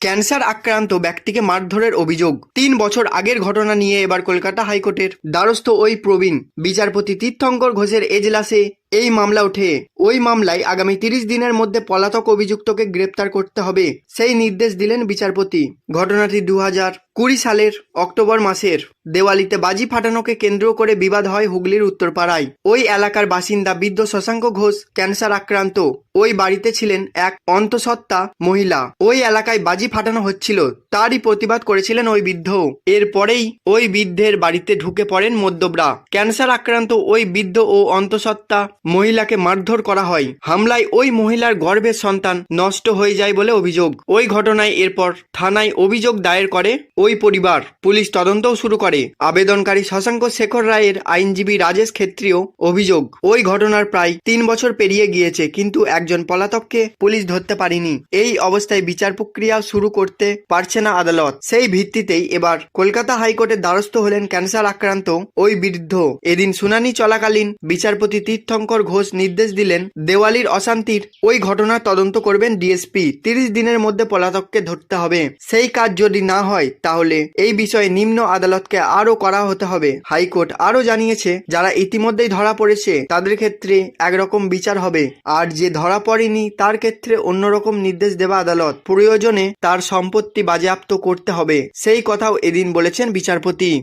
Cancer আক্রান্ত ব্যক্তিকে মারধরের অভিযোগ। তিন বছর আগের ঘটনা নিয়ে এবার কলকাতা হাইকোর্টের দ্বারস্থ ওই প্রবীণ বিচারপতি তীর্থঙ্কর ঘোষের এজলাসে এই মামলা ওঠে। ওই মামলায় আগামী তিরিশ দিনের মধ্যে পলাতক অভিযুক্তকে গ্রেপ্তার করতে হবে, সেই নির্দেশ দিলেন বিচারপতি। ঘটনাটি দু হাজার কুড়ি সালের অক্টোবর মাসের। দেওয়ালিতে বাজি ফাটানোকে কেন্দ্র করে বিবাদ হয় হুগলির উত্তরপাড়ায়। ওই এলাকার বাসিন্দা বৃদ্ধ শশাঙ্ক ঘোষ ক্যান্সার আক্রান্ত। ওই বাড়িতে ছিলেন এক অন্তঃসত্ত্বা মহিলা। ওই এলাকায় বাজি ফাটানো হচ্ছিল, তারই প্রতিবাদ করেছিলেন ওই বৃদ্ধ। এরপরেই ওই বৃদ্ধের বাড়িতে ঢুকে পড়েন মদ্যবরা ক্যান্সার আক্রান্ত ওই বৃদ্ধ ও অন্তঃসত্ত্বা মহিলাকে মারধর করা হয়। হামলায় ওই মহিলার গর্ভের সন্তান নষ্ট হয়ে যায় বলে অভিযোগ। ওই ঘটনায় এরপর থানায় অভিযোগ দায়ের করে ওই পরিবার। পুলিশ তদন্তও শুরু করে। আবেদনকারী শশাঙ্ক শেখর রায়ের আইনজীবী রাজেশ ক্ষেত্রীয় অভিযোগ, ওই ঘটনার প্রায় তিন বছর পেরিয়ে গিয়েছে কিন্তু একজন পলাতককে পুলিশ ধরতে পারেনি। এই অবস্থায় বিচার প্রক্রিয়া শুরু করতে পারছে না আদালত। সেই ভিত্তিতেই এবার কলকাতা হাইকোর্টের দ্বারস্থ হলেন ক্যান্সার আক্রান্ত ওই বৃদ্ধ। এদিন শুনানি চলাকালীন বিচারপতি তীর্থঙ্কর ঘোষ নির্দেশ দিলেন, দেওয়ালির অশান্তির ওই ঘটনার তদন্ত করবেন ডিএসপি। তিরিশ দিনের মধ্যে পলাতককে ধরতে হবে। সেই কাজ যদি না হয়, তাহলে এই বিষয়ে নিম্ন আদালতকে আরও করা হতে হবে। হাইকোর্ট আরও জানিয়েছে, যারা ইতিমধ্যেই ধরা পড়েছে, তাদের ক্ষেত্রে একরকম বিচার হবে। আর যে ধরা পড়েনি, তার ক্ষেত্রে অন্যরকম নির্দেশ দেবা আদালত। প্রয়োজনে তার সম্পত্তি বাজেয়াপ্ত করতে হবে। সেই কথাও এদিন বলেছেন বিচারপতি।